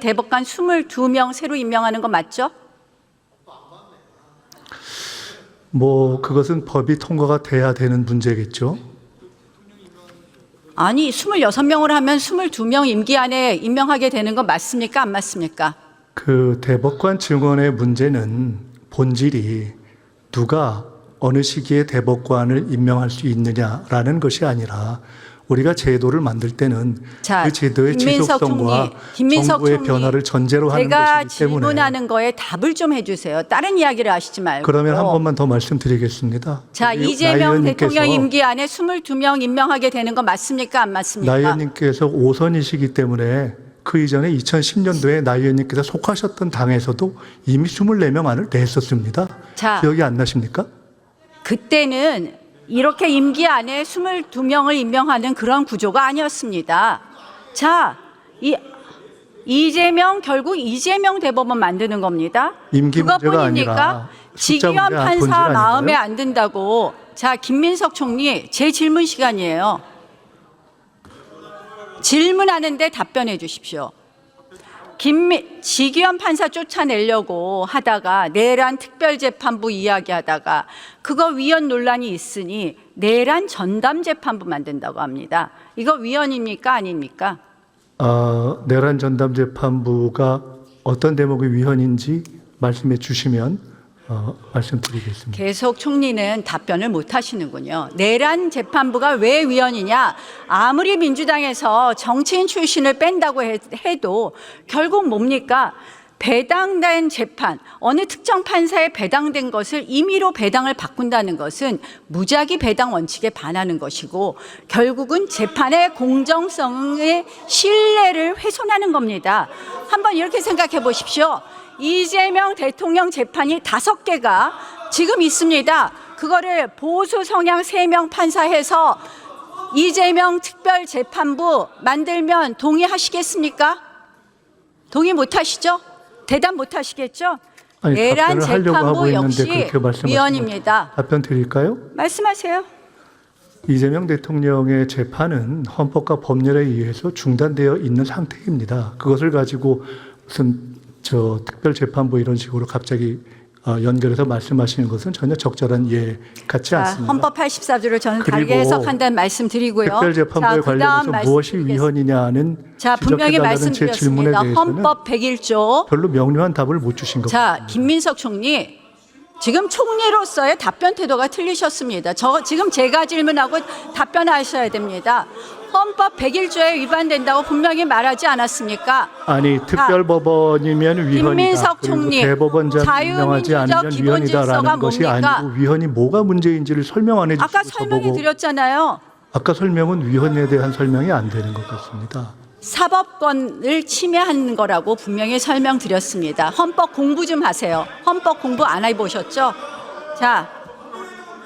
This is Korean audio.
대법관 22명 새로 임명하는 거 맞죠? 뭐 그것은 법이 통과가 돼야 되는 문제겠죠. 아니, 26명을 하면 22명 임기 안에 임명하게 되는 거 맞습니까? 안 맞습니까? 그 대법관 증언의 문제는 본질이 누가 어느 시기에 대법관을 임명할 수 있느냐라는 것이 아니라 우리가 제도를 만들 때는 자, 그 제도의 지속성과 총리, 정부의 변화를 전제로 하는 제가 것이기 때문에 질문하는 거에 답을 좀 해주세요. 다른 이야기를 하시지 말고. 그러면 한 번만 더 말씀드리겠습니다. 자, 이재명 대통령 임기 안에 22명 임명하게 되는 거 맞습니까? 안 맞습니까? 나 의원님께서 오선이시기 때문에 그 이전에 2010년도에 나 의원님께서 속하셨던 당에서도 이미 24명 안을 냈었습니다. 자. 기억이 안 나십니까? 그때는 이렇게 임기 안에 22명을 임명하는 그런 구조가 아니었습니다. 자, 이 이재명 결국 이재명 대법원 만드는 겁니다. 임기 그것뿐입니까? 본질 판사? 마음에 안 든다고. 자, 김민석 총리 제 질문 시간이에요. 질문하는데 답변해 주십시오. 김미, 지기현 판사 쫓아내려고 하다가 내란 특별재판부 이야기하다가 그거 위헌 논란이 있으니 내란 전담 재판부 만든다고 합니다. 이거 위헌입니까 아닙니까? 어, 내란 전담 재판부가 어떤 대목의 위헌인지 말씀해 주시면 어, 말씀드리겠습니다. 계속 총리는 답변을 못 하시는군요. 내란 재판부가 왜 위헌이냐? 아무리 민주당에서 정치인 출신을 뺀다고 해- 해도 결국 뭡니까? 배당된 재판, 어느 특정 판사에 배당된 것을 임의로 배당을 바꾼다는 것은 무작위 배당 원칙에 반하는 것이고 결국은 재판의 공정성의 신뢰를 훼손하는 겁니다. 한번 이렇게 생각해 보십시오. 이재명 대통령 재판이 다섯 개가 지금 있습니다. 그거를 보수 성향 세 명 판사해서 이재명 특별 재판부 만들면 동의하시겠습니까? 동의 못 하시죠? 대답 못 하시겠죠? 아니, 내란 재판부 역시 위헌입니다. 답변 드릴까요? 말씀하세요. 이재명 대통령의 재판은 헌법과 법률에 의해서 중단되어 있는 상태입니다. 그것을 가지고 무슨 저 특별재판부 이런 식으로 갑자기 어, 연결해서 말씀하시는 것은 전혀 적절한 예 같지 자, 않습니다. 헌법 84조를 저는 다르게 해석한다는 말씀 드리고요. 특별재판부에 관련해서 무엇이. 위헌이냐는 자, 분명히 말씀드렸습니다. 헌법 101조. 별로 명료한 답을 못 주신 것 자. 김민석 총리. 지금 총리로서의 답변 태도가 틀리셨습니다. 저 지금 제가 질문하고 답변하셔야 됩니다. 헌법 101조에 위반된다고 분명히 말하지 않았습니까? 아니 특별법원이면 위헌이다. 김민석 총리, 대법원장 자유민주적 임명하지 않으면 기본 질서가 위헌이다라는 것이 뭡니까? 아니고 위헌이 뭐가 문제인지를 설명 안 해주시고 아까 설명해 저보고 드렸잖아요. 아까 설명은 위헌에 대한 설명이 안 되는 것 같습니다. 사법권을 침해하는 거라고 분명히 설명드렸습니다. 헌법 공부 좀 하세요. 헌법 공부 안 해보셨죠? 자,